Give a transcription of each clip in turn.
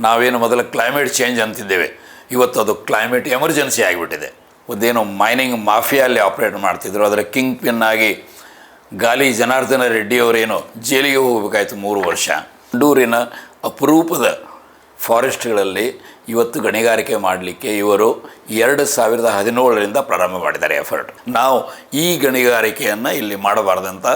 ನಾವೇನು ಮೊದಲು climate change ಅಂತಿದ್ದೇವೆ. ಇವತ್ತು ಅದು ಕ್ಲೈಮೇಟ್ ಎಮರ್ಜೆನ್ಸಿ ಆಗಿಬಿಟ್ಟಿದೆ. ಒಂದೇನು ಮೈನಿಂಗ್ ಮಾಫಿಯಲ್ಲಿ ಆಪ್ರೇಟ್ ಮಾಡ್ತಿದ್ರು. ಅದರ ಕಿಂಗ್ ಪಿನ್ ಆಗಿ ಗಾಲಿ ಜನಾರ್ದನ ರೆಡ್ಡಿಯವರೇನು ಜೈಲಿಗೆ ಹೋಗಬೇಕಾಯ್ತು ಮೂರು ವರ್ಷ. ಮಂಡೂರಿನ ಅಪರೂಪದ ಫಾರೆಸ್ಟ್ಗಳಲ್ಲಿ ಇವತ್ತು ಗಣಿಗಾರಿಕೆ ಮಾಡಲಿಕ್ಕೆ ಇವರು ಎರಡು ಸಾವಿರದ ಹದಿನೇಳರಿಂದ ಪ್ರಾರಂಭ ಮಾಡಿದ್ದಾರೆ ಎಫರ್ಟ್ ನಾವು ಈ ಗಣಿಗಾರಿಕೆಯನ್ನು ಇಲ್ಲಿ ಮಾಡಬಾರ್ದಂತ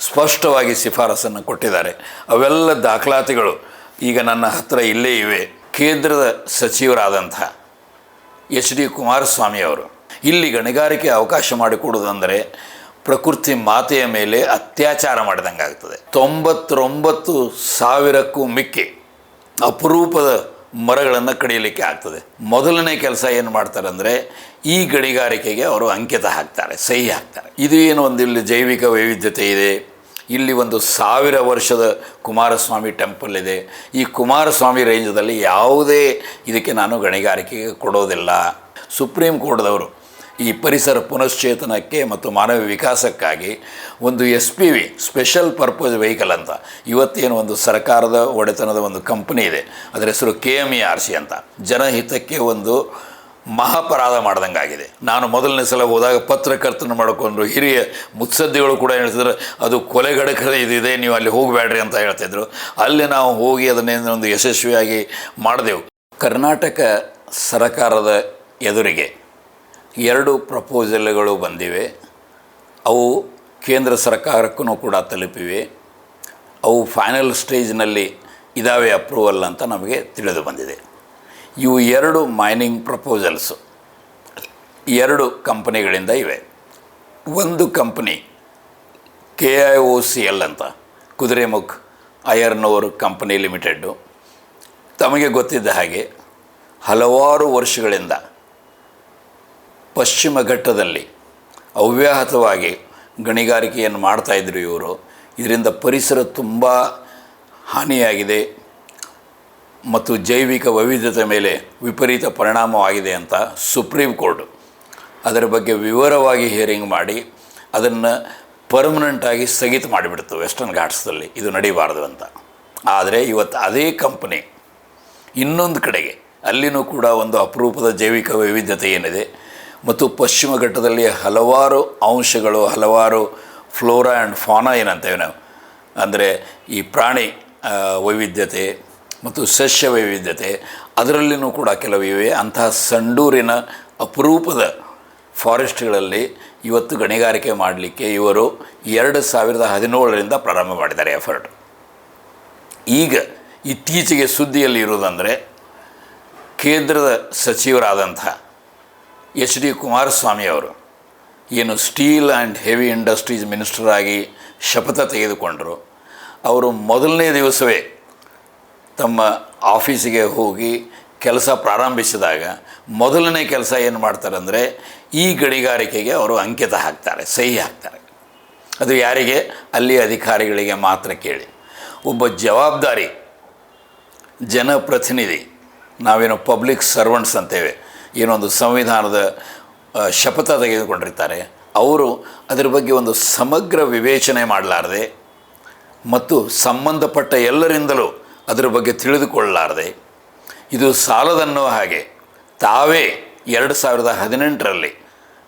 ಸ್ಪಷ್ಟವಾಗಿ ಶಿಫಾರಸನ್ನು ಕೊಟ್ಟಿದ್ದಾರೆ. ಅವೆಲ್ಲ ದಾಖಲಾತಿಗಳು ಈಗ ನನ್ನ ಹತ್ತಿರ ಇಲ್ಲೇ ಇವೆ. ಕೇಂದ್ರದ ಸಚಿವರಾದಂಥ ಎಚ್ ಡಿ ಕುಮಾರಸ್ವಾಮಿ ಅವರು. ಇಲ್ಲಿ ಗಣಿಗಾರಿಕೆ ಅವಕಾಶ ಮಾಡಿಕೊಡುವುದಂದರೆ ಪ್ರಕೃತಿ ಮಾತೆಯ ಮೇಲೆ ಅತ್ಯಾಚಾರ ಮಾಡಿದಂಗೆ ಆಗ್ತದೆ ತೊಂಬತ್ತೊಂಬತ್ತು ಸಾವಿರಕ್ಕೂ ಮಿಕ್ಕಿ ಅಪರೂಪದ ಮರಗಳನ್ನು ಕಡಿಯಲಿಕ್ಕೆ ಆಗ್ತದೆ. ಮೊದಲನೇ ಕೆಲಸ ಏನು ಮಾಡ್ತಾರೆ ಅಂದರೆ ಈ ಗಣಿಗಾರಿಕೆಗೆ ಅವರು ಅಂಕಿತ ಹಾಕ್ತಾರೆ, ಸಹಿ ಹಾಕ್ತಾರೆ. ಇದು ಏನು ಒಂದು ಇಲ್ಲಿ ಜೈವಿಕ ವೈವಿಧ್ಯತೆ ಇದೆ? ಇಲ್ಲಿ ಒಂದು ಸಾವಿರ ವರ್ಷದ ಕುಮಾರಸ್ವಾಮಿ ಟೆಂಪಲ್ ಇದೆ. ಈ ಕುಮಾರಸ್ವಾಮಿ ರೇಂಜದಲ್ಲಿ ಯಾವುದೇ ಇದಕ್ಕೆ ನಾನು ಗಣಿಗಾರಿಕೆ ಕೊಡೋದಿಲ್ಲ. ಸುಪ್ರೀಂ ಕೋರ್ಟ್ದವರು ಈ ಪರಿಸರ ಪುನಶ್ಚೇತನಕ್ಕೆ ಮತ್ತು ಮಾನವ ವಿಕಾಸಕ್ಕಾಗಿ ಒಂದು S P V special purpose vehicle ಅಂತ, ಇವತ್ತೇನು ಒಂದು ಸರ್ಕಾರದ ಒಡೆತನದ ಒಂದು ಕಂಪನಿ ಇದೆ. ಅದರ ಹೆಸರು K M E R C ಅಂತ. ಜನಹಿತಕ್ಕೆ ಒಂದು ಮಹಾಪರಾಧ ಮಾಡ್ದಂಗಾಗಿದೆ. ನಾನು ಮೊದಲನೇ ಸಲ ಹೋದಾಗ ಪತ್ರಕರ್ತನ ಮಾಡಿಕೊಂಡು ಹಿರಿಯ ಮುತ್ಸದ್ದಿಗಳು ಕೂಡ ಹೇಳ್ತಿದ್ರು, ಅದು ಕೊಲೆಗಡಕದ ಇದಿದೆ, ನೀವು ಅಲ್ಲಿ ಹೋಗಬೇಡ್ರಿ ಅಂತ ಹೇಳ್ತಿದ್ರು. ಅಲ್ಲಿ ನಾವು ಹೋಗಿ ಅದನ್ನೇನು ಒಂದು ಯಶಸ್ವಿಯಾಗಿ ಮಾಡಿದೆವು. ಕರ್ನಾಟಕ ಸರಕಾರದ ಎದುರಿಗೆ ಎರಡು ಪ್ರಪೋಸಲ್ಗಳು ಬಂದಿವೆ. ಅವು ಕೇಂದ್ರ ಸರ್ಕಾರಕ್ಕೂ ಕೂಡ ತಲುಪಿವೆ. ಅವು ಫೈನಲ್ ಸ್ಟೇಜ್ನಲ್ಲಿ ಇದಾವೆ ಅಪ್ರೂವಲ್ ಅಂತ ನಮಗೆ ತಿಳಿದು ಬಂದಿದೆ. ಇವು ಎರಡು ಮೈನಿಂಗ್ ಪ್ರಪೋಸಲ್ಸು ಎರಡು ಕಂಪನಿಗಳಿಂದ ಇವೆ. ಒಂದು company K I O C L ಅಂತ, ಕುದುರೆಮುಖ್ ಅಯರ್ನೋರ್ ಕಂಪನಿ ಲಿಮಿಟೆಡ್ಡು ತಮಗೆ ಗೊತ್ತಿದ್ದ ಹಾಗೆ ಹಲವಾರು ವರ್ಷಗಳಿಂದ ಪಶ್ಚಿಮ ಘಟ್ಟದಲ್ಲಿ ಅವ್ಯಾಹತವಾಗಿ ಗಣಿಗಾರಿಕೆಯನ್ನು ಮಾಡ್ತಾಯಿದ್ರು ಇವರು. ಇದರಿಂದ ಪರಿಸರ ತುಂಬ ಹಾನಿಯಾಗಿದೆ. ಮತ್ತು ಜೈವಿಕ ವೈವಿಧ್ಯತೆ ಮೇಲೆ ವಿಪರೀತ ಪರಿಣಾಮವಾಗಿದೆ ಅಂತ ಸುಪ್ರೀಂ ಕೋರ್ಟ್ ಅದರ ಬಗ್ಗೆ ವಿವರವಾಗಿ ಹಿಯರಿಂಗ್ ಮಾಡಿ, ಅದನ್ನು ಪರ್ಮನೆಂಟಾಗಿ ಸ್ಥಗಿತ ಮಾಡಿಬಿಡ್ತು ವೆಸ್ಟರ್ನ್ ಘಾಟ್ಸ್ದಲ್ಲಿ ಇದು ನಡೀಬಾರ್ದು ಅಂತ. ಆದರೆ ಇವತ್ತು ಅದೇ ಕಂಪನಿ ಇನ್ನೊಂದು ಕಡೆಗೆ, ಅಲ್ಲಿನೂ ಕೂಡ ಒಂದು ಅಪರೂಪದ ಜೈವಿಕ ವೈವಿಧ್ಯತೆ ಏನಿದೆ ಮತ್ತು ಪಶ್ಚಿಮ ಘಟ್ಟದಲ್ಲಿ ಹಲವಾರು ಅಂಶಗಳು, ಹಲವಾರು ಫ್ಲೋರಾ ಆ್ಯಂಡ್ ಫಾನಾ ಏನಂತೇವೆ ನಾವು. ಅಂದರೆ ಈ ಪ್ರಾಣಿ ವೈವಿಧ್ಯತೆ ಮತ್ತು ಸಸ್ಯ ವೈವಿಧ್ಯತೆ, ಅದರಲ್ಲಿನೂ ಕೂಡ ಕೆಲವು ಇವೆ ಅಂತಹ ಸಂಡೂರಿನ ಅಪರೂಪದ ಫಾರೆಸ್ಟ್ಗಳಲ್ಲಿ ಇವತ್ತು ಗಣಿಗಾರಿಕೆ ಮಾಡಲಿಕ್ಕೆ ಇವರು ಎರಡು ಸಾವಿರದ ಹದಿನೇಳರಿಂದ ಪ್ರಾರಂಭ ಮಾಡಿದ್ದಾರೆ ಎಫರ್ಟ್. ಈಗ ಇತ್ತೀಚೆಗೆ ಸುದ್ದಿಯಲ್ಲಿ ಇರುವುದಂದರೆ, ಕೇಂದ್ರದ ಸಚಿವರಾದಂಥ ಎಚ್ ಡಿ ಕುಮಾರಸ್ವಾಮಿ ಅವರು ಏನು ಸ್ಟೀಲ್ ಆ್ಯಂಡ್ ಹೆವಿ ಇಂಡಸ್ಟ್ರೀಸ್ ಮಿನಿಸ್ಟರಾಗಿ ಶಪಥ ತೆಗೆದುಕೊಂಡರು. ಅವರು ಮೊದಲನೇ ದಿವಸವೇ ತಮ್ಮ ಆಫೀಸಿಗೆ ಹೋಗಿ ಕೆಲಸ ಪ್ರಾರಂಭಿಸಿದಾಗ ಮೊದಲನೇ ಕೆಲಸ ಏನು ಮಾಡ್ತಾರೆ ಅಂದರೆ ಈ ಗಣಿಗಾರಿಕೆಗೆ ಅವರು ಅಂಕಿತ ಹಾಕ್ತಾರೆ, ಸಹಿ ಹಾಕ್ತಾರೆ. ಅದು ಯಾರಿಗೆ? ಅಲ್ಲಿ ಅಧಿಕಾರಿಗಳಿಗೆ ಮಾತ್ರ ಕೇಳಿ. ಒಬ್ಬ ಜವಾಬ್ದಾರಿ, ಜನಪ್ರತಿನಿಧಿ, ನಾವೇನು ಪಬ್ಲಿಕ್ ಸರ್ವೆಂಟ್ಸ್ ಅಂತೇವೆ, ಏನೊಂದು ಸಂವಿಧಾನದ ಶಪಥ ತೆಗೆದುಕೊಂಡಿರ್ತಾರೆ, ಅವರು ಅದರ ಬಗ್ಗೆ ಒಂದು ಸಮಗ್ರ ವಿವೇಚನೆ ಮಾಡಲಾರದೆ ಮತ್ತು ಸಂಬಂಧಪಟ್ಟ ಎಲ್ಲರಿಂದಲೂ ಅದರ ಬಗ್ಗೆ ತಿಳಿದುಕೊಳ್ಳಲಾರದೆ, ಇದು ಸಾಲದನ್ನೋ ಹಾಗೆ ತಾವೇ ಎರಡು ಸಾವಿರದ ಹದಿನೆಂಟರಲ್ಲಿ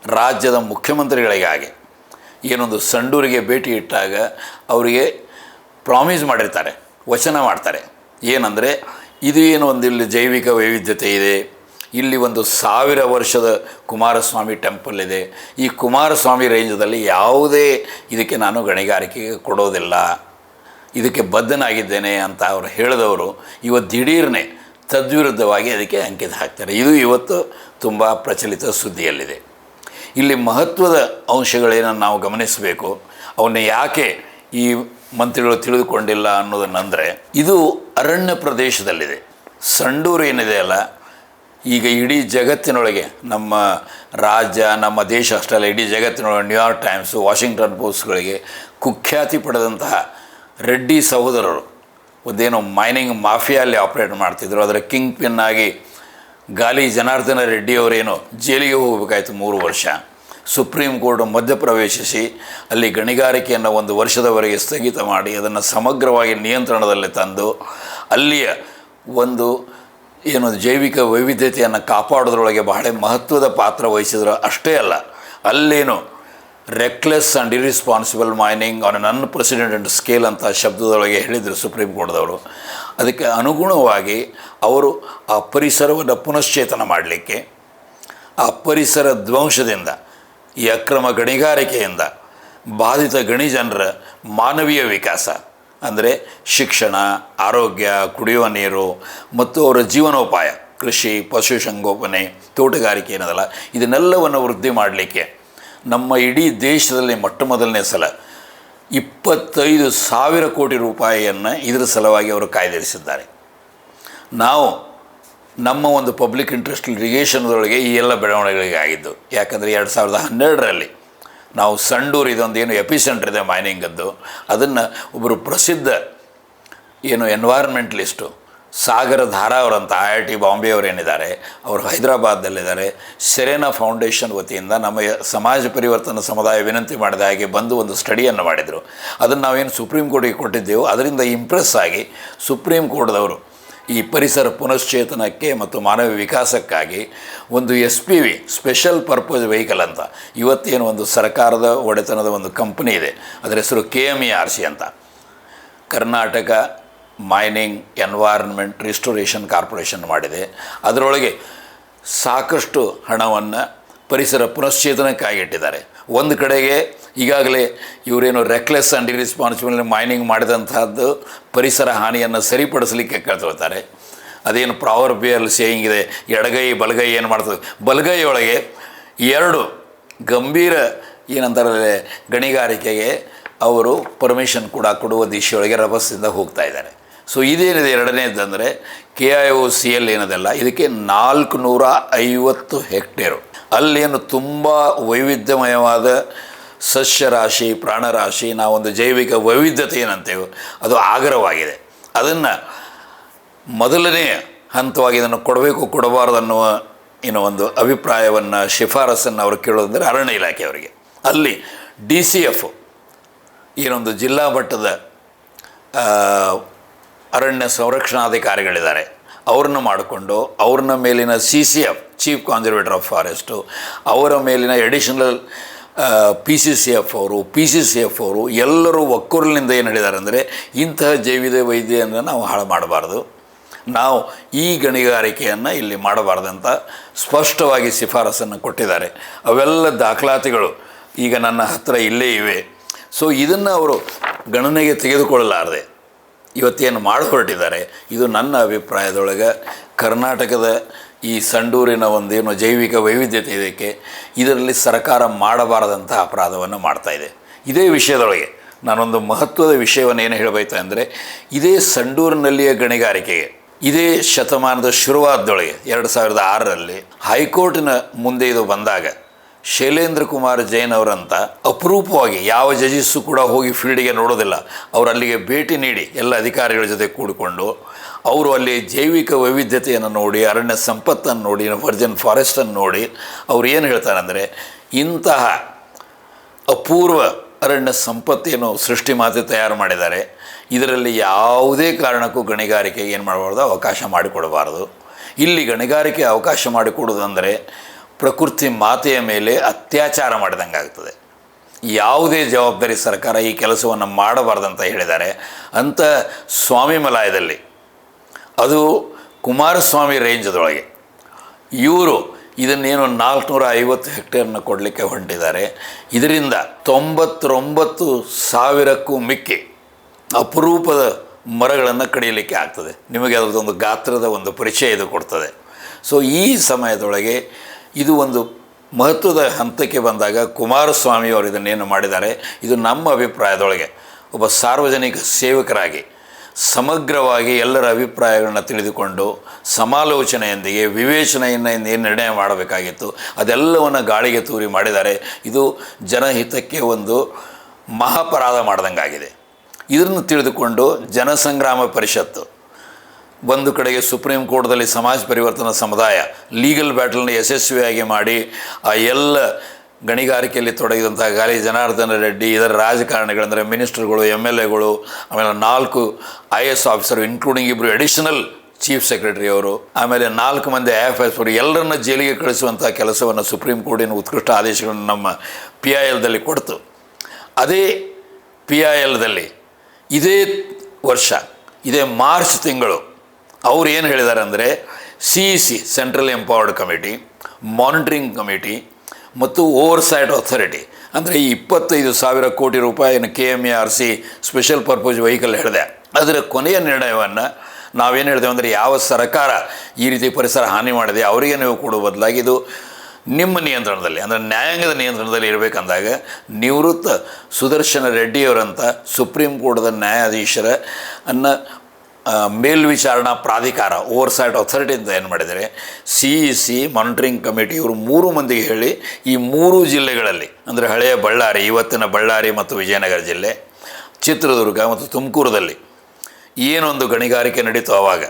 ರಾಜ್ಯದ ಮುಖ್ಯಮಂತ್ರಿಗಳಿಗಾಗಿ ಏನೊಂದು ಸಂಡೂರಿಗೆ ಭೇಟಿ ಇಟ್ಟಾಗ ಅವರಿಗೆ ಪ್ರಾಮಿಸ್ ಮಾಡಿರ್ತಾರೆ, ವಚನ ಮಾಡ್ತಾರೆ. ಏನಂದರೆ, ಇದು ಏನು ಒಂದು ಇಲ್ಲಿ ಜೈವಿಕ ವೈವಿಧ್ಯತೆ ಇದೆ, ಇಲ್ಲಿ ಒಂದು ಸಾವಿರ ವರ್ಷದ ಕುಮಾರಸ್ವಾಮಿ ಟೆಂಪಲ್ ಇದೆ, ಈ ಕುಮಾರಸ್ವಾಮಿ ರೇಂಜದಲ್ಲಿ ಯಾವುದೇ ಇದಕ್ಕೆ ನಾನು ಗಣಿಗಾರಿಕೆಗೆ ಕೊಡೋದಿಲ್ಲ. ಇದಕ್ಕೆ ಬದ್ಧನಾಗಿದ್ದೇನೆ ಅಂತ ಅವರು ಹೇಳಿದವರು ಇವತ್ತು ದಿಢೀರ್ನೆ ತದ್ವಿರುದ್ಧವಾಗಿ ಅದಕ್ಕೆ ಅಂಕಿತ ಹಾಕ್ತಾರೆ. ಇದು ಇವತ್ತು ತುಂಬ ಪ್ರಚಲಿತ ಸುದ್ದಿಯಲ್ಲಿದೆ. ಇಲ್ಲಿ ಮಹತ್ವದ ಅಂಶಗಳೇನ ನಾವು ಗಮನಿಸಬೇಕು, ಅವನ್ನ ಯಾಕೆ ಈ ಮಂತ್ರಿಗಳು ತಿಳಿದುಕೊಂಡಿಲ್ಲ ಅನ್ನೋದನ್ನಂದರೆ, ಇದು ಅರಣ್ಯ ಪ್ರದೇಶದಲ್ಲಿದೆ. ಸಂಡೂರು ಏನಿದೆ ಅಲ್ಲ, ಈಗ ಇಡೀ ಜಗತ್ತಿನೊಳಗೆ ನಮ್ಮ ರಾಜ್ಯ, ನಮ್ಮ ದೇಶ ಅಷ್ಟಲ್ಲ ಇಡೀ ಜಗತ್ತಿನೊಳಗೆ ನ್ಯೂಯಾರ್ಕ್ ಟೈಮ್ಸು ವಾಷಿಂಗ್ಟನ್ ಪೋಸ್ಟ್ಗಳಿಗೆ ಕುಖ್ಯಾತಿ ಪಡೆದಂತಹ ರೆಡ್ಡಿ ಸಹೋದರರು. ಒಂದೇನೋ ಮೈನಿಂಗ್ ಮಾಫಿಯಲ್ಲಿ ಆಪ್ರೇಟ್ ಮಾಡ್ತಿದ್ರು. ಅದರ ಕಿಂಗ್ ಪಿನ್ ಆಗಿ ಗಾಲಿ ಜನಾರ್ದನ ರೆಡ್ಡಿಯವರೇನು ಜೈಲಿಗೆ ಹೋಗಬೇಕಾಯ್ತು ಮೂರು ವರ್ಷ. ಸುಪ್ರೀಂ ಕೋರ್ಟ್ ಮಧ್ಯಪ್ರವೇಶಿಸಿ ಅಲ್ಲಿ ಗಣಿಗಾರಿಕೆಯನ್ನು ಒಂದು ವರ್ಷದವರೆಗೆ ಸ್ಥಗಿತ ಮಾಡಿ ಅದನ್ನು ಸಮಗ್ರವಾಗಿ ನಿಯಂತ್ರಣದಲ್ಲಿ ತಂದು ಅಲ್ಲಿಯ ಒಂದು ಏನು ಜೈವಿಕ ವೈವಿಧ್ಯತೆಯನ್ನು ಕಾಪಾಡೋದ್ರೊಳಗೆ ಬಹಳ ಮಹತ್ವದ ಪಾತ್ರ ವಹಿಸಿದ್ರು. ಅಷ್ಟೇ ಅಲ್ಲ, ಅಲ್ಲೇನು reckless and irresponsible mining on un unprecedented scale ಅಂತ ಶಬ್ದದೊಳಗೆ ಹೇಳಿದರು ಸುಪ್ರೀಂ ಕೋರ್ಟ್ದವರು. ಅದಕ್ಕೆ ಅನುಗುಣವಾಗಿ ಅವರು ಆ ಪರಿಸರವನ್ನು ಪುನಶ್ಚೇತನ ಮಾಡಲಿಕ್ಕೆ, ಆ ಪರಿಸರ ಧ್ವಂಸದಿಂದ, ಈ ಅಕ್ರಮ ಗಣಿಗಾರಿಕೆಯಿಂದ ಬಾಧಿತ ಗಣಿ ಜನರ ಮಾನವೀಯ ವಿಕಾಸ, ಅಂದರೆ ಶಿಕ್ಷಣ, ಆರೋಗ್ಯ, ಕುಡಿಯುವ ನೀರು ಮತ್ತು ಅವರ ಜೀವನೋಪಾಯ, ಕೃಷಿ ಪಶುಸಂಗೋಪನೆ ತೋಟಗಾರಿಕೆ ಏನದಲ್ಲ, ಇದನ್ನೆಲ್ಲವನ್ನು ವೃದ್ಧಿ ಮಾಡಲಿಕ್ಕೆ ನಮ್ಮ ಇಡೀ ದೇಶದಲ್ಲಿ ಮೊಟ್ಟ ಮೊದಲನೇ ಸಲ ಇಪ್ಪತ್ತೈದು ಸಾವಿರ ಕೋಟಿ ರೂಪಾಯಿಯನ್ನು ಇದರ ಸಲುವಾಗಿ ಅವರು ಕಾಯ್ದಿರಿಸಿದ್ದಾರೆ. ನಾವು ನಮ್ಮ ಒಂದು ಪಬ್ಲಿಕ್ ಇಂಟ್ರೆಸ್ಟ್ ಇರಿಗೇಷನ್ದೊಳಗೆ ಈ ಎಲ್ಲ ಬೆಳವಣಿಗೆಗಳಿಗೆ ಆಗಿದ್ದು, ಯಾಕಂದರೆ ಎರಡು ಸಾವಿರದ ಹನ್ನೆರಡರಲ್ಲಿ ನಾವು ಸಂಡೂರು ಇದೊಂದು ಏನು ಎಪಿಸೆಂಟ್ರ್ ಇದೆ ಮೈನಿಂಗದ್ದು ಅದನ್ನು ಒಬ್ಬರು ಪ್ರಸಿದ್ಧ ಏನು ಎನ್ವೈರ್ಮೆಂಟ್ಲಿಸ್ಟು ಸಾಗರ ಧಾರಾವರಂತ ಐ ಐ ಟಿ ಬಾಂಬೆ ಅವರು ಹೈದರಾಬಾದ್ದಲ್ಲಿದ್ದಾರೆ ಸೆರೆನಾ ಫೌಂಡೇಶನ್ ವತಿಯಿಂದ ನಮ್ಮ ಸಮಾಜ ಪರಿವರ್ತನ ಸಮುದಾಯ ವಿನಂತಿ ಮಾಡಿದ ಹಾಗೆ ಬಂದು ಒಂದು ಸ್ಟಡಿಯನ್ನು ಮಾಡಿದರು. ಅದನ್ನು ನಾವೇನು ಸುಪ್ರೀಂ ಕೋರ್ಟಿಗೆ ಕೊಟ್ಟಿದ್ದೆವು. ಅದರಿಂದ ಇಂಪ್ರೆಸ್ ಆಗಿ ಸುಪ್ರೀಂ ಕೋರ್ಟ್ದವರು ಈ ಪರಿಸರ ಪುನಶ್ಚೇತನಕ್ಕೆ ಮತ್ತು ಮಾನವ ವಿಕಾಸಕ್ಕಾಗಿ ಒಂದು S P V, special purpose vehicle ಅಂತ, ಇವತ್ತೇನು ಒಂದು ಸರ್ಕಾರದ ಒಡೆತನದ ಒಂದು ಕಂಪನಿ ಇದೆ. ಅದರ ಹೆಸರು K M E R C ಅಂತ. Karnataka mining environment restoration corporation ಮಾಡಿದೆ. ಅದರೊಳಗೆ ಸಾಕಷ್ಟು ಹಣವನ್ನು ಪರಿಸರ ಪುನಶ್ಚೇತನಕ್ಕಾಗಿ ಇಟ್ಟಿದ್ದಾರೆ. ಒಂದು ಕಡೆಗೆ ಈಗಾಗಲೇ ಇವರೇನು ರೆಕ್ಲೆಸ್ ಆ್ಯಂಡ್ ಇರಿಸ್ಪಾನ್ಸಿಬಲ್ ಮೈನಿಂಗ್ ಮಾಡಿದಂತಹದ್ದು ಪರಿಸರ ಹಾನಿಯನ್ನು ಸರಿಪಡಿಸಲಿಕ್ಕೆ ಕೇಳ್ತಿರ್ತಾರೆ ಅದೇನು ಪ್ರಾವರ್ಬಿಯಲ್ ಸೇಯಿಂಗ್ ಇದೆ, ಎಡಗೈ ಬಲಗೈ ಏನು ಮಾಡ್ತದೆ? ಬಲಗೈಯೊಳಗೆ ಎರಡು ಗಂಭೀರ ಏನಂತಾರೆ ಗಣಿಗಾರಿಕೆಗೆ ಅವರು ಪರ್ಮಿಷನ್ ಕೂಡ ಕೊಡುವ ದಿಶೆಯೊಳಗೆ ರಭಸದಿಂದ ಹೋಗ್ತಾ ಇದ್ದಾರೆ. ಸೊ ಇದೇನಿದೆ ಎರಡನೇದಂದರೆ K I O C L ಏನದಲ್ಲ? ಇದಕ್ಕೆ ನಾಲ್ಕು ನೂರ ಐವತ್ತು ಹೆಕ್ಟೇರು ಅಲ್ಲೇನು ತುಂಬ ವೈವಿಧ್ಯಮಯವಾದ ಸಸ್ಯರಾಶಿ, ಪ್ರಾಣರಾಶಿ, ನಾವೊಂದು ಜೈವಿಕ ವೈವಿಧ್ಯತೆ ಏನಂತೇವೆ, ಅದು ಆಗರವಾಗಿದೆ. ಅದನ್ನು ಮೊದಲನೇ ಹಂತವಾಗಿ ಇದನ್ನು ಕೊಡಬೇಕು, ಕೊಡಬಾರ್ದು ಅನ್ನುವ ಏನೋ ಒಂದು ಅಭಿಪ್ರಾಯವನ್ನು ಶಿಫಾರಸನ್ನು ಅವರು ಕೇಳೋದಂದರೆ ಅರಣ್ಯ ಇಲಾಖೆಯವರಿಗೆ ಅಲ್ಲಿ ಡಿ ಸಿ ಎಫ್ ಏನೊಂದು ಜಿಲ್ಲಾ ಮಟ್ಟದ ಅರಣ್ಯ ಸಂರಕ್ಷಣಾಧಿಕಾರಿಗಳಿದ್ದಾರೆ. ಅವ್ರನ್ನ ಮಾಡಿಕೊಂಡು ಅವ್ರನ್ನ ಮೇಲಿನ C C F chief conservator of forest ಅವರ ಮೇಲಿನ additional P C C F ಅವರು ಪಿ ಸಿ ಸಿ ಎಫ್ ಅವರು ಎಲ್ಲರೂ ಒಕ್ಕೂರಿನಿಂದ ಏನು ಹೇಳಿದ್ದಾರೆ ಅಂದರೆ, ಇಂತಹ ಜೈವಿದ ವೈದ್ಯವನ್ನು ನಾವು ಹಾಳು ಮಾಡಬಾರ್ದು. ನಾವು ಈ ಗಣಿಗಾರಿಕೆಯನ್ನು ಇಲ್ಲಿ ಮಾಡಬಾರ್ದಂತ ಸ್ಪಷ್ಟವಾಗಿ ಶಿಫಾರಸನ್ನು ಕೊಟ್ಟಿದ್ದಾರೆ. ಅವೆಲ್ಲ ದಾಖಲಾತಿಗಳು ಈಗ ನನ್ನ ಹತ್ತಿರ ಇಲ್ಲೇ ಇವೆ. ಸೊ ಇದನ್ನು ಅವರು ಗಣನೆಗೆ ತೆಗೆದುಕೊಳ್ಳಲಾರದೆ. ಇವತ್ತೇನು ಮಾಡಿ ಹೊರಟಿದ್ದಾರೆ ಇದು ನನ್ನ ಅಭಿಪ್ರಾಯದೊಳಗೆ ಕರ್ನಾಟಕದ ಈ ಸಂಡೂರಿನ ಒಂದೇನು ಜೈವಿಕ ವೈವಿಧ್ಯತೆ ಇದಕ್ಕೆ, ಇದರಲ್ಲಿ ಸರ್ಕಾರ ಮಾಡಬಾರದಂಥ ಅಪರಾಧವನ್ನು ಇದೆ. ಇದೇ ವಿಷಯದೊಳಗೆ ನಾನೊಂದು ಮಹತ್ವದ ವಿಷಯವನ್ನು ಏನು ಹೇಳಬೇಕು ಅಂದರೆ ಇದೇ ಸಂಡೂರಿನಲ್ಲಿಯ ಗಣಿಗಾರಿಕೆಗೆ, ಇದೇ ಶತಮಾನದ ಶುರುವಾದದೊಳಗೆ ಎರಡು ಸಾವಿರದ ಆರರಲ್ಲಿ ಹೈಕೋರ್ಟಿನ ಮುಂದೆ ಇದು ಬಂದಾಗ ಶೈಲೇಂದ್ರ ಕುಮಾರ್ ಜೈನ್ ಅವರಂತ ಅಪರೂಪವಾಗಿ ಯಾವ ಜಜಸ್ಸು ಕೂಡ ಹೋಗಿ ಫೀಲ್ಡಿಗೆ ನೋಡೋದಿಲ್ಲ. ಅವರು ಅಲ್ಲಿಗೆ ಭೇಟಿ ನೀಡಿ ಎಲ್ಲ ಅಧಿಕಾರಿಗಳ ಜೊತೆ ಕೂಡಿಕೊಂಡು ಅವರು ಅಲ್ಲಿ ಜೈವಿಕ ವೈವಿಧ್ಯತೆಯನ್ನು ನೋಡಿ, ಅರಣ್ಯ ಸಂಪತ್ತನ್ನು ನೋಡಿ ವರ್ಜನ್ ಫಾರೆಸ್ಟನ್ನು ನೋಡಿ ಅವ್ರು ಏನು ಹೇಳ್ತಾರೆ ಅಂದರೆ ಇಂತಹ ಅಪೂರ್ವ ಅರಣ್ಯ ಸಂಪತ್ತಿಯನ್ನು ಸೃಷ್ಟಿ ಮಾತೆ ತಯಾರು ಮಾಡಿದ್ದಾರೆ, ಇದರಲ್ಲಿ ಯಾವುದೇ ಕಾರಣಕ್ಕೂ ಗಣಿಗಾರಿಕೆಗೆ ಏನು ಮಾಡಬಾರ್ದು, ಅವಕಾಶ ಮಾಡಿಕೊಡಬಾರ್ದು. ಇಲ್ಲಿ ಗಣಿಗಾರಿಕೆ ಅವಕಾಶ ಮಾಡಿಕೊಡೋದಂದರೆ ಪ್ರಕೃತಿ ಮಾತೆಯ ಮೇಲೆ ಅತ್ಯಾಚಾರ ಮಾಡಿದಂಗೆ ಆಗ್ತದೆ. ಯಾವುದೇ ಜವಾಬ್ದಾರಿ ಸರ್ಕಾರ ಈ ಕೆಲಸವನ್ನು ಮಾಡಬಾರ್ದಂತ ಹೇಳಿದ್ದಾರೆ. ಅಂಥ ಸ್ವಾಮಿ ಮಲಾಯದಲ್ಲಿ, ಅದು ಕುಮಾರಸ್ವಾಮಿ ರೇಂಜದೊಳಗೆ, ಇವರು ಇದನ್ನೇನು ನಾಲ್ಕುನೂರ ಐವತ್ತು ಹೆಕ್ಟೇರ್ನ ಕೊಡಲಿಕ್ಕೆ ಹೊಂಟಿದ್ದಾರೆ. ಇದರಿಂದ ತೊಂಬತ್ತೊಂಬತ್ತು ಸಾವಿರಕ್ಕೂ ಮಿಕ್ಕಿ ಅಪರೂಪದ ಮರಗಳನ್ನು ಕಡಿಯಲಿಕ್ಕೆ ಆಗ್ತದೆ. ನಿಮಗೆ ಅದರದೊಂದು ಗಾತ್ರದ ಒಂದು ಪರಿಚಯ ಇದು ಕೊಡ್ತದೆ. ಸೊ ಈ ಸಮಯದೊಳಗೆ ಇದು ಒಂದು ಮಹತ್ವದ ಹಂತಕ್ಕೆ ಬಂದಾಗ ಕುಮಾರಸ್ವಾಮಿ ಅವರು ಇದನ್ನೇನು ಮಾಡಿದ್ದಾರೆ, ಇದು ನಮ್ಮ ಅಭಿಪ್ರಾಯದೊಳಗೆ. ಒಬ್ಬ ಸಾರ್ವಜನಿಕ ಸೇವಕರಾಗಿ, ಸಮಗ್ರವಾಗಿ ಎಲ್ಲರ ಅಭಿಪ್ರಾಯಗಳನ್ನ ತಿಳಿದುಕೊಂಡು ಸಮಾಲೋಚನೆಯೊಂದಿಗೆ, ವಿವೇಚನೆಯನ್ನು ಏನು ನಿರ್ಣಯ ಮಾಡಬೇಕಾಗಿತ್ತು, ಅದೆಲ್ಲವನ್ನು ಗಾಳಿಗೆ ತೂರಿ ಮಾಡಿದ್ದಾರೆ. ಇದು ಜನಹಿತಕ್ಕೆ ಒಂದು ಮಹಾಪರಾಧ ಮಾಡ್ದಂಗಾಗಿದೆ. ಇದನ್ನು ತಿಳಿದುಕೊಂಡು ಜನಸಂಗ್ರಾಮ ಪರಿಷತ್ತು ಒಂದು ಕಡೆಗೆ ಸುಪ್ರೀಂ ಕೋರ್ಟ್ದಲ್ಲಿ ಸಮಾಜ ಪರಿವರ್ತನಾ ಸಮುದಾಯ ಲೀಗಲ್ ಬ್ಯಾಟಲ್ನ ಯಶಸ್ವಿಯಾಗಿ ಮಾಡಿ ಆ ಎಲ್ಲ ಗಣಿಗಾರಿಕೆಯಲ್ಲಿ ತೊಡಗಿದಂಥ ಗಾಲಿ ಜನಾರ್ದನ ರೆಡ್ಡಿ, ಇದರ ರಾಜಕಾರಣಿಗಳಂದರೆ ಮಿನಿಸ್ಟರ್ಗಳು ಎಂ ಎಲ್ ಎಗಳು ಆಮೇಲೆ ನಾಲ್ಕು ಐ ಎಸ್ ಆಫೀಸರು ಇನ್ಕ್ಲೂಡಿಂಗ್ ಇಬ್ಬರು ಅಡಿಷನಲ್ ಚೀಫ್ ಸೆಕ್ರೆಟರಿ ಅವರು, ಆಮೇಲೆ ನಾಲ್ಕು ಮಂದಿ ಐ ಎಫ್ ಎಸ್ ಅವರು ಎಲ್ಲರನ್ನ ಜೈಲಿಗೆ ಕಳಿಸುವಂಥ ಕೆಲಸವನ್ನು ಸುಪ್ರೀಂ ಕೋರ್ಟಿನ ಉತ್ಕೃಷ್ಟ ಆದೇಶಗಳನ್ನು ನಮ್ಮ ಪಿ ಐ ಎಲ್ದಲ್ಲಿ ಕೊಡ್ತು. ಅದೇ ಪಿ ಐ ಎಲ್ದಲ್ಲಿ ಇದೇ ವರ್ಷ, ಇದೇ ಮಾರ್ಚ್ ತಿಂಗಳು ಅವ್ರು ಏನು ಹೇಳಿದ್ದಾರೆ ಅಂದರೆ C C central empowered committee monitoring committee ಮತ್ತು ಓವರ್ಸೈಟ್ ಅಥಾರಿಟಿ ಅಂದರೆ ಈ ಇಪ್ಪತ್ತೈದು ಸಾವಿರ ಕೋಟಿ ರೂಪಾಯಿನ K M A R C special purpose vehicle ಹೇಳಿದೆ. ಅದರ ಕೊನೆಯ ನಿರ್ಣಯವನ್ನು ನಾವೇನು ಹೇಳ್ತೇವೆ ಅಂದರೆ ಯಾವ ಸರ್ಕಾರ ಈ ರೀತಿ ಪರಿಸರ ಹಾನಿ ಮಾಡಿದೆ, ಅವರಿಗೆ ನೀವು ಕೊಡುವ ಬದಲಾಗಿ ಇದು ನಿಮ್ಮ ನಿಯಂತ್ರಣದಲ್ಲಿ, ಅಂದರೆ ನ್ಯಾಯಾಂಗದ ನಿಯಂತ್ರಣದಲ್ಲಿ ಇರಬೇಕಂದಾಗ ನಿವೃತ್ತ ಸುದರ್ಶನ ರೆಡ್ಡಿಯವರಂಥ ಸುಪ್ರೀಂ ಕೋರ್ಟ್ದ ನ್ಯಾಯಾಧೀಶರ ಅನ್ನ ಮೇಲ್ವಿಚಾರಣಾ ಪ್ರಾಧಿಕಾರ, ಓವರ್ಸೈಟ್ ಅಥಾರಿಟಿ ಅಂತ ಏನು ಮಾಡಿದರೆ C E C monitoring committee ಇವರು ಮೂರು ಮಂದಿಗೆ ಹೇಳಿ ಈ ಮೂರು ಜಿಲ್ಲೆಗಳಲ್ಲಿ, ಅಂದರೆ ಹಳೆಯ ಬಳ್ಳಾರಿ, ಇವತ್ತಿನ ಬಳ್ಳಾರಿ ಮತ್ತು ವಿಜಯನಗರ ಜಿಲ್ಲೆ, ಚಿತ್ರದುರ್ಗ ಮತ್ತು ತುಮಕೂರದಲ್ಲಿ ಏನೊಂದು ಗಣಿಗಾರಿಕೆ ನಡೀತು ಆವಾಗ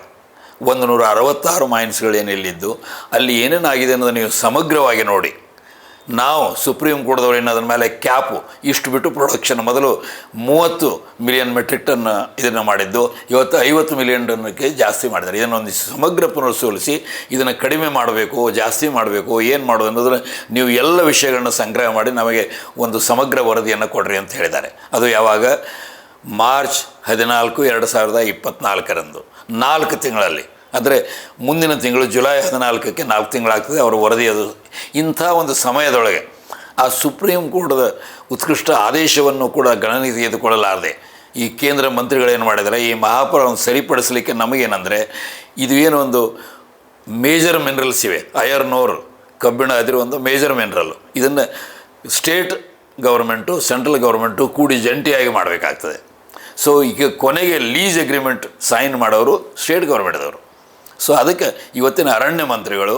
ಒಂದು ನೂರ ಅರವತ್ತಾರು ಮೈನ್ಸ್ಗಳು ಏನಿಲ್ಲಿದ್ದು ಅಲ್ಲಿ ಏನೇನಾಗಿದೆ ಅನ್ನೋದು ನೀವು ಸಮಗ್ರವಾಗಿ ನೋಡಿ. ನಾವು ಸುಪ್ರೀಂ ಕೋರ್ಟ್ದವ್ರು ಏನು ಅದ್ರ ಮೇಲೆ ಕ್ಯಾಪು ಇಷ್ಟು ಬಿಟ್ಟು ಪ್ರೊಡಕ್ಷನ್ ಮೊದಲು ಮೂವತ್ತು ಮಿಲಿಯನ್ ಮೆಟ್ರಿಕ್ ಟನ್ ಇದನ್ನು ಮಾಡಿದ್ದು. ಇವತ್ತು ಐವತ್ತು ಮಿಲಿಯನ್ ಟನ್ಗೆ ಜಾಸ್ತಿ ಮಾಡಿದ್ದಾರೆ. ಇದನ್ನೊಂದು ಸಮಗ್ರ ಪುನರ್ಸೋಲಿಸಿ ಇದನ್ನು ಕಡಿಮೆ ಮಾಡಬೇಕು, ಜಾಸ್ತಿ ಮಾಡಬೇಕು, ಏನು ಮಾಡೋದು ಅನ್ನೋದನ್ನು ನೀವು ಎಲ್ಲ ವಿಷಯಗಳನ್ನ ಸಂಗ್ರಹ ಮಾಡಿ ನಮಗೆ ಒಂದು ಸಮಗ್ರ ವರದಿಯನ್ನು ಕೊಡ್ರಿ ಅಂತ ಹೇಳಿದ್ದಾರೆ. ಅದು ಯಾವಾಗ? ಮಾರ್ಚ್ ಹದಿನಾಲ್ಕು ಎರಡು ಸಾವಿರದ ಇಪ್ಪತ್ತ್ನಾಲ್ಕರಂದು ನಾಲ್ಕು ತಿಂಗಳಲ್ಲಿ. ಅಂದರೆ ಮುಂದಿನ ತಿಂಗಳು ಜುಲೈ ಹದಿನಾಲ್ಕಕ್ಕೆ ನಾಲ್ಕು ತಿಂಗಳಾಗ್ತದೆ. ಅವರ ವರದಿ ಅದು ಇಂಥ ಒಂದು ಸಮಯದೊಳಗೆ ಆ ಸುಪ್ರೀಂ ಕೋರ್ಟ್ದ ಉತ್ಕೃಷ್ಟ ಆದೇಶವನ್ನು ಕೂಡ ಗಣನೆ ತೆಗೆದುಕೊಳ್ಳಲಾರದೆ, ಈ ಕೇಂದ್ರ ಮಂತ್ರಿಗಳೇನು ಮಾಡಿದರೆ ಈ ಮಹಾಪುರವನ್ನು ಸರಿಪಡಿಸಲಿಕ್ಕೆ ನಮಗೇನೆಂದರೆ, ಇದು ಏನು ಒಂದು ಮೇಜರ್ ಮಿನರಲ್ಸ್ ಇವೆ ಅಯರ್ನ್ ಓರ್ ಕಬ್ಬಿಣ ಅದಿರೋ ಒಂದು ಮೇಜರ್ ಮಿನರಲ್ಲು ಇದನ್ನು ಸ್ಟೇಟ್ ಗೌರ್ಮೆಂಟು ಸೆಂಟ್ರಲ್ ಗೌರ್ಮೆಂಟು ಕೂಡಿ ಜಂಟಿಯಾಗಿ ಮಾಡಬೇಕಾಗ್ತದೆ. ಸೊ, ಈಗ ಕೊನೆಗೆ ಲೀಸ್ ಅಗ್ರಿಮೆಂಟ್ ಸೈನ್ ಮಾಡೋರು ಸ್ಟೇಟ್ ಗೌರ್ಮೆಂಟ್ದವರು ಸೊ, ಅದಕ್ಕೆ ಇವತ್ತಿನ ಅರಣ್ಯ ಮಂತ್ರಿಗಳು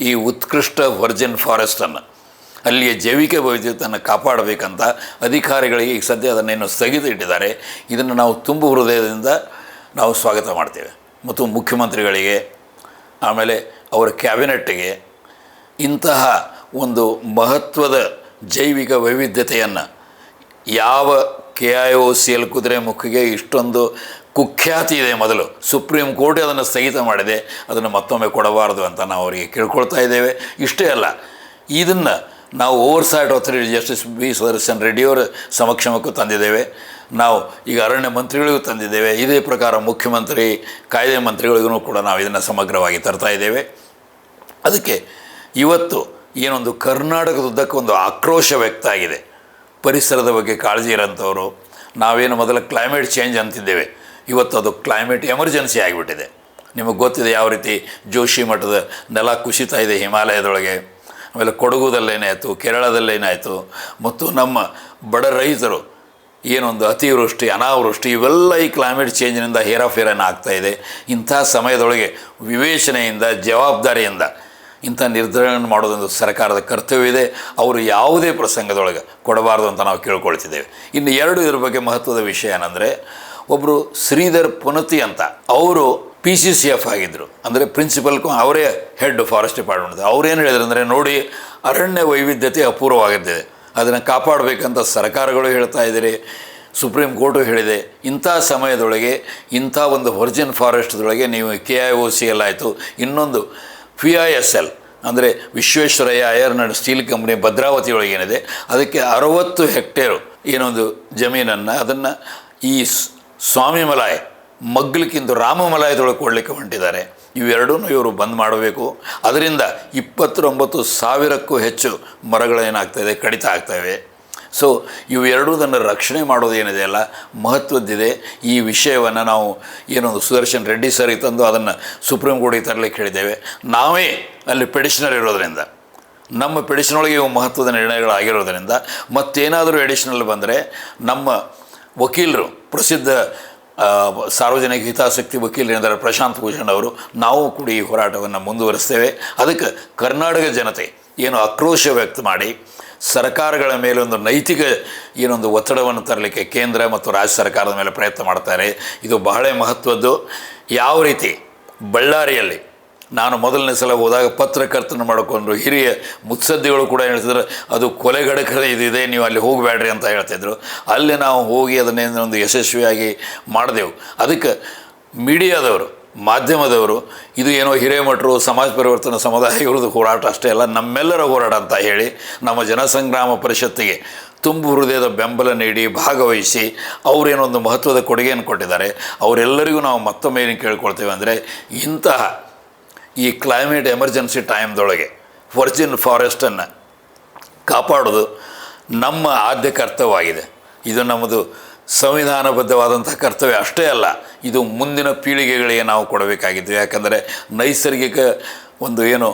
ಈ ಉತ್ಕೃಷ್ಟ ವರ್ಜಿನ್ ಫಾರೆಸ್ಟನ್ನು ಅಲ್ಲಿಯ ಜೈವಿಕ ವೈವಿಧ್ಯತೆಯನ್ನು ಕಾಪಾಡಬೇಕಂತ ಅಧಿಕಾರಿಗಳಿಗೆ ಈಗ ಸದ್ಯ ಅದನ್ನೇನು ಸ್ಥಗಿತ ಇಟ್ಟಿದ್ದಾರೆ ಇದನ್ನು ನಾವು ತುಂಬು ಹೃದಯದಿಂದ ನಾವು ಸ್ವಾಗತ ಮಾಡ್ತೇವೆ. ಮತ್ತು ಮುಖ್ಯಮಂತ್ರಿಗಳಿಗೆ, ಆಮೇಲೆ ಅವರ ಕ್ಯಾಬಿನೆಟ್ಗೆ ಇಂತಹ ಒಂದು ಮಹತ್ವದ ಜೈವಿಕ ವೈವಿಧ್ಯತೆಯನ್ನು ಯಾವ K I O C L ಕುದುರೆ ಮುಖಿಗೆ ಇಷ್ಟೊಂದು ಕುಖ್ಯಾತಿ ಇದೆ ಮೊದಲು. ಸುಪ್ರೀಂ ಕೋರ್ಟ್ ಅದನ್ನು ಸ್ಥಗಿತ ಮಾಡಿದೆ. ಅದನ್ನು ಮತ್ತೊಮ್ಮೆ ಕೊಡಬಾರದು ಅಂತ ನಾವು ಅವರಿಗೆ ಕೇಳ್ಕೊಳ್ತಾ ಇದ್ದೇವೆ. ಇಷ್ಟೇ ಅಲ್ಲ, ಇದನ್ನು ನಾವು oversight authority justice B Sudarshan ರೆಡ್ಡಿಯವರ ಸಮಕ್ಷಮಕ್ಕೂ ತಂದಿದ್ದೇವೆ. ನಾವು ಈಗ ಅರಣ್ಯ ಮಂತ್ರಿಗಳಿಗೂ ತಂದಿದ್ದೇವೆ. ಇದೇ ಪ್ರಕಾರ ಮುಖ್ಯಮಂತ್ರಿ, ಕಾಯ್ದೆ ಮಂತ್ರಿಗಳಿಗೂ ಕೂಡ ನಾವು ಇದನ್ನು ಸಮಗ್ರವಾಗಿ ತರ್ತಾ ಇದ್ದೇವೆ. ಅದಕ್ಕೆ ಇವತ್ತು ಏನೊಂದು ಕರ್ನಾಟಕದುದ್ದಕ್ಕೂ ಒಂದು ಆಕ್ರೋಶ ವ್ಯಕ್ತ ಆಗಿದೆ. ಪರಿಸರದ ಬಗ್ಗೆ ಕಾಳಜಿ ಇರೋಂಥವ್ರು. ನಾವೇನು ಮೊದಲು ಕ್ಲೈಮೇಟ್ ಚೇಂಜ್ ಅಂತಿದ್ದೇವೆ. ಇವತ್ತು ಅದು ಕ್ಲೈಮೇಟ್ ಎಮರ್ಜೆನ್ಸಿ ಆಗಿಬಿಟ್ಟಿದೆ. ನಿಮಗೆ ಗೊತ್ತಿದೆ ಯಾವ ರೀತಿ ಜೋಶಿ ಮಠದ ನೆಲ ಕುಸಿತಾ ಇದೆ ಹಿಮಾಲಯದೊಳಗೆ. ಆಮೇಲೆ ಕೊಡಗುದಲ್ಲೇನಾಯಿತು ಕೇರಳದಲ್ಲೇನಾಯಿತು ಮತ್ತು ನಮ್ಮ ಬಡ ರೈತರು ಏನೊಂದು ಅತಿವೃಷ್ಟಿ, ಅನಾವೃಷ್ಟಿ, ಇವೆಲ್ಲ ಈ ಕ್ಲೈಮೇಟ್ ಚೇಂಜ್ನಿಂದ ಹೇರಾಫೇರನ್ನು ಇದೆ. ಇಂಥ ಸಮಯದೊಳಗೆ ವಿವೇಚನೆಯಿಂದ, ಜವಾಬ್ದಾರಿಯಿಂದ ಇಂಥ ನಿರ್ಧಾರವನ್ನು ಮಾಡೋದೊಂದು ಸರ್ಕಾರದ ಕರ್ತವ್ಯ ಇದೆ ಅವರು ಯಾವುದೇ ಪ್ರಸಂಗದೊಳಗೆ ಕೊಡಬಾರ್ದು ಅಂತ ನಾವು ಕೇಳ್ಕೊಳ್ತಿದ್ದೇವೆ. ಇನ್ನು ಎರಡು ಇದ್ರ ಬಗ್ಗೆ ಮಹತ್ವದ ವಿಷಯ ಏನಂದರೆ ಒಬ್ಬರು ಶ್ರೀಧರ್ ಪುನತಿ ಅಂತ. ಅವರು ಪಿ ಸಿ ಸಿ ಎಫ್ ಆಗಿದ್ದರು ಅಂದರೆ ಪ್ರಿನ್ಸಿಪಲ್ ಅವರೇ ಹೆಡ್ ಫಾರೆಸ್ಟ್ ಡಿಪಾರ್ಟ್ಮೆಂಟ್ ಅವ್ರೇನು ಹೇಳಿದ್ರು ಅಂದರೆ, ನೋಡಿ, ಅರಣ್ಯ ವೈವಿಧ್ಯತೆ ಅಪೂರ್ವವಾಗಿದ್ದಿದೆ. ಅದನ್ನು ಕಾಪಾಡಬೇಕಂತ ಸರ್ಕಾರಗಳು ಹೇಳ್ತಾ ಇದ್ದೀರಿ. ಸುಪ್ರೀಂ ಕೋರ್ಟು ಹೇಳಿದೆ. ಇಂಥ ಸಮಯದೊಳಗೆ, ಇಂಥ ಒಂದು ವರ್ಜಿನ್ ಫಾರೆಸ್ಟ್ದೊಳಗೆ ನೀವು K I O C L ಆಯಿತು. ಇನ್ನೊಂದು ಪಿ ಐ ಎಸ್ ಎಲ್ ಅಂದರೆ Visvesvaraya and steel company Bhadravati ಒಳಗೇನಿದೆ. ಅದಕ್ಕೆ ಅರವತ್ತು ಹೆಕ್ಟೇರು ಏನೊಂದು ಜಮೀನನ್ನು, ಅದನ್ನು ಈ ಸ್ವಾಮಿ ಮಲಾಯ್ ಮಗ್ಲಿಕ್ಕಿಂತ ರಾಮಮಲಾಯದೊಳಗೆ ಕೊಡಲಿಕ್ಕೆ ಹೊಂಟಿದ್ದಾರೆ. ಇವೆರಡೂ ಇವರು ಬಂದ್ ಮಾಡಬೇಕು. ಅದರಿಂದ ಇಪ್ಪತ್ತೊಂಬತ್ತು ಸಾವಿರಕ್ಕೂ ಹೆಚ್ಚು ಮರಗಳೇನಾಗ್ತಾಯಿದೆ ಕಡಿತ ಆಗ್ತವೆ ಸೊ ಇವೆರಡೂದನ್ನು ರಕ್ಷಣೆ ಮಾಡೋದು ಏನಿದೆ ಅಲ್ಲ, ಮಹತ್ವದ್ದಿದೆ. ಈ ವಿಷಯವನ್ನು ನಾವು ಏನೊಂದು ಸುದರ್ಶನ್ ರೆಡ್ಡಿ ಸರಿಗೆ ತಂದು ಅದನ್ನು ಸುಪ್ರೀಂ ಕೋರ್ಟಿಗೆ ತರಲಿಕ್ಕೆ ಹೇಳಿದ್ದೇವೆ. ನಾವೇ ಅಲ್ಲಿ ಪೆಡಿಷನರ್ ಇರೋದರಿಂದ, ನಮ್ಮ ಪೆಡಿಷನ್ ಒಳಗೆ ಇವು ಮಹತ್ವದ ನಿರ್ಣಯಗಳಾಗಿರೋದರಿಂದ, ಮತ್ತೇನಾದರೂ ಎಡಿಷನಲ್ ಬಂದರೆ ನಮ್ಮ ವಕೀಲರು, ಪ್ರಸಿದ್ಧ ಸಾರ್ವಜನಿಕ ಹಿತಾಸಕ್ತಿ ವಕೀಲರಿದ್ದಾರೆ ಪ್ರಶಾಂತ್ ಭೂಷಣ್ ಅವರು, ನಾವು ಕೂಡ ಈ ಹೋರಾಟವನ್ನು ಮುಂದುವರಿಸ್ತೇವೆ. ಅದಕ್ಕೆ ಕರ್ನಾಟಕ ಜನತೆ ಏನು ಆಕ್ರೋಶ ವ್ಯಕ್ತ ಮಾಡಿ, ಸರ್ಕಾರಗಳ ಮೇಲೆ ಒಂದು ನೈತಿಕ ಏನೊಂದು ಒತ್ತಡವನ್ನು ತರಲಿಕ್ಕೆ ಕೇಂದ್ರ ಮತ್ತು ರಾಜ್ಯ ಸರ್ಕಾರದ ಮೇಲೆ ಪ್ರಯತ್ನ ಮಾಡ್ತಾರೆ. ಇದು ಬಹಳ ಮಹತ್ವದ್ದು. ಯಾವ ರೀತಿ? ಬಳ್ಳಾರಿಯಲ್ಲಿ ನಾನು ಮೊದಲನೇ ಸಲ ಹೋದಾಗ ಪತ್ರಕರ್ತನ ಮಾಡಿಕೊಂಡ್ರು ಹಿರಿಯ ಮುತ್ಸದ್ದಿಗಳು ಕೂಡ ಹೇಳ್ತಿದ್ರು, ಅದು ಕೊಲೆಗಡಕರ ಇದಿದೆ, ನೀವು ಅಲ್ಲಿ ಹೋಗಬೇಡ್ರಿ ಅಂತ ಹೇಳ್ತಿದ್ರು. ಅಲ್ಲಿ ನಾವು ಹೋಗಿ ಅದನ್ನೇನು ಒಂದು ಯಶಸ್ವಿಯಾಗಿ ಮಾಡಿದೆವು. ಅದಕ್ಕೆ ಮೀಡಿಯಾದವರು, ಮಾಧ್ಯಮದವರು, ಇದು ಏನೋ ಹಿರೇಮಠರು, ಸಮಾಜ ಪರಿವರ್ತನಾ ಸಮುದಾಯ ಇವ್ರದ್ದು ಹೋರಾಟ ಅಷ್ಟೇ ಅಲ್ಲ, ನಮ್ಮೆಲ್ಲರ ಹೋರಾಟ ಅಂತ ಹೇಳಿ ನಮ್ಮ ಜನಸಂಗ್ರಾಮ ಪರಿಷತ್ತಿಗೆ ತುಂಬು ಹೃದಯದ ಬೆಂಬಲ ನೀಡಿ ಭಾಗವಹಿಸಿ ಅವರೇನೊಂದು ಮಹತ್ವದ ಕೊಡುಗೆಯನ್ನು ಕೊಟ್ಟಿದ್ದಾರೆ. ಅವರೆಲ್ಲರಿಗೂ ನಾವು ಮತ್ತೊಮ್ಮೆ ಏನು ಕೇಳ್ಕೊಳ್ತೇವೆ ಅಂದರೆ ಇಂತಹ ಈ ಕ್ಲೈಮೇಟ್ ಎಮರ್ಜೆನ್ಸಿ ಟೈಮ್ದೊಳಗೆ ವರ್ಜಿನ್ ಫಾರೆಸ್ಟನ್ನು ಕಾಪಾಡೋದು ನಮ್ಮ ಆದ್ಯ ಕರ್ತವ್ಯವಾಗಿದೆ. ಇದು ನಮ್ಮದು ಸಂವಿಧಾನಬದ್ಧವಾದಂಥ ಕರ್ತವ್ಯ ಅಷ್ಟೇ ಅಲ್ಲ, ಇದು ಮುಂದಿನ ಪೀಳಿಗೆಗಳಿಗೆ ನಾವು ಕೊಡಬೇಕಾಗಿದ್ದು. ಯಾಕಂದರೆ ನೈಸರ್ಗಿಕ ಒಂದು ಏನು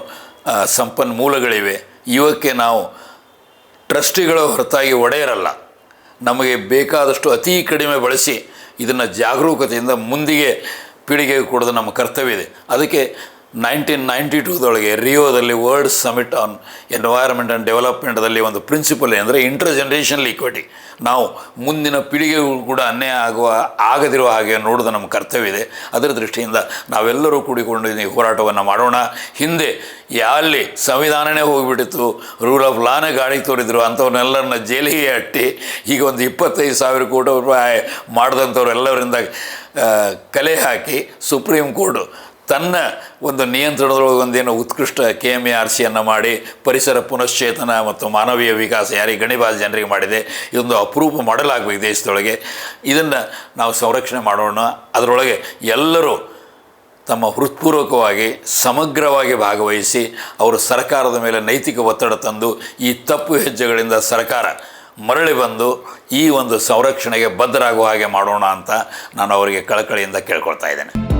ಸಂಪನ್ಮೂಲಗಳಿವೆ. ಇವಕ್ಕೆ ನಾವು ಟ್ರಸ್ಟಿಗಳ ಹೊರತಾಗಿ ಒಡೆಯರಲ್ಲ. ನಮಗೆ ಬೇಕಾದಷ್ಟು ಅತಿ ಕಡಿಮೆ ಬಳಸಿ ಇದನ್ನು ಜಾಗರೂಕತೆಯಿಂದ ಮುಂದಿಗೆ ಪೀಳಿಗೆಗೆ ಕೊಡೋದು ನಮ್ಮ ಕರ್ತವ್ಯ ಇದೆ. ಅದಕ್ಕೆ ನೈನ್ಟೀನ್ ನೈಂಟಿ ಟೂದೊಳಗೆ ರಿಯೋದಲ್ಲಿ world summit on environment and ಡೆವಲಪ್ಮೆಂಟ್ದಲ್ಲಿ ಒಂದು ಪ್ರಿನ್ಸಿಪಲ್ ಅಂದರೆ ಇಂಟರ್ ಜನ್ರೇಷನಲ್ ಈಕ್ವಿಟಿ. ನಾವು ಮುಂದಿನ ಪೀಳಿಗೆಗೂ ಕೂಡ ಅನ್ಯಾಯ ಆಗುವ, ಆಗದಿರುವ ಹಾಗೆ ನೋಡೋದು ನಮ್ಮ ಕರ್ತವ್ಯ ಇದೆ. ಅದರ ದೃಷ್ಟಿಯಿಂದ ನಾವೆಲ್ಲರೂ ಕೂಡಿಕೊಂಡು ಈ ಹೋರಾಟವನ್ನು ಮಾಡೋಣ. ಹಿಂದೆ ಎಲ್ಲಿ ಸಂವಿಧಾನನೇ ಹೋಗಿಬಿಟ್ಟಿತ್ತು ರೂಲ್ ಆಫ್ ಲಾನೇ ಗಾಳಿ ತೋರಿದ್ರು, ಅಂಥವ್ರನ್ನೆಲ್ಲರನ್ನ ಜೈಲಿಗೆ ಅಟ್ಟಿ, ಈಗ ಒಂದು ಇಪ್ಪತ್ತೈದು ಸಾವಿರ ಕೋಟಿ ರೂಪಾಯಿ ಮಾಡಿದಂಥವ್ರೆಲ್ಲರಿಂದ ಕಲೆ ಹಾಕಿ ಸುಪ್ರೀಂ ಕೋರ್ಟ್ ತನ್ನ ಒಂದು ನಿಯಂತ್ರಣದೊಳಗೆ ಒಂದೇನು ಉತ್ಕೃಷ್ಟ ಕೆ ಎಂ ಎ ಆರ್ ಸಿಯನ್ನು ಮಾಡಿ ಪರಿಸರ ಪುನಶ್ಚೇತನ ಮತ್ತು ಮಾನವೀಯ ವಿಕಾಸ ಯಾರಿಗೆ ಗಣಿಬಾಲ್ ಜನರಿಗೆ ಮಾಡಿದೆ, ಇದೊಂದು ಅಪರೂಪ ಮಾಡಲಾಗಬೇಕು ದೇಶದೊಳಗೆ. ಇದನ್ನು ನಾವು ಸಂರಕ್ಷಣೆ ಮಾಡೋಣ. ಅದರೊಳಗೆ ಎಲ್ಲರೂ ತಮ್ಮ ಹೃತ್ಪೂರ್ವಕವಾಗಿ ಸಮಗ್ರವಾಗಿ ಭಾಗವಹಿಸಿ ಅವರು ಸರ್ಕಾರದ ಮೇಲೆ ನೈತಿಕ ಒತ್ತಡ ತಂದು ಈ ತಪ್ಪು ಹೆಜ್ಜೆಗಳಿಂದ ಸರ್ಕಾರ ಮರಳಿ ಬಂದು ಈ ಒಂದು ಸಂರಕ್ಷಣೆಗೆ ಬದ್ಧರಾಗುವ ಹಾಗೆ ಮಾಡೋಣ ಅಂತ ನಾನು ಅವರಿಗೆ ಕಳಕಳಿಯಿಂದ ಕೇಳ್ಕೊಳ್ತಾ ಇದ್ದೇನೆ.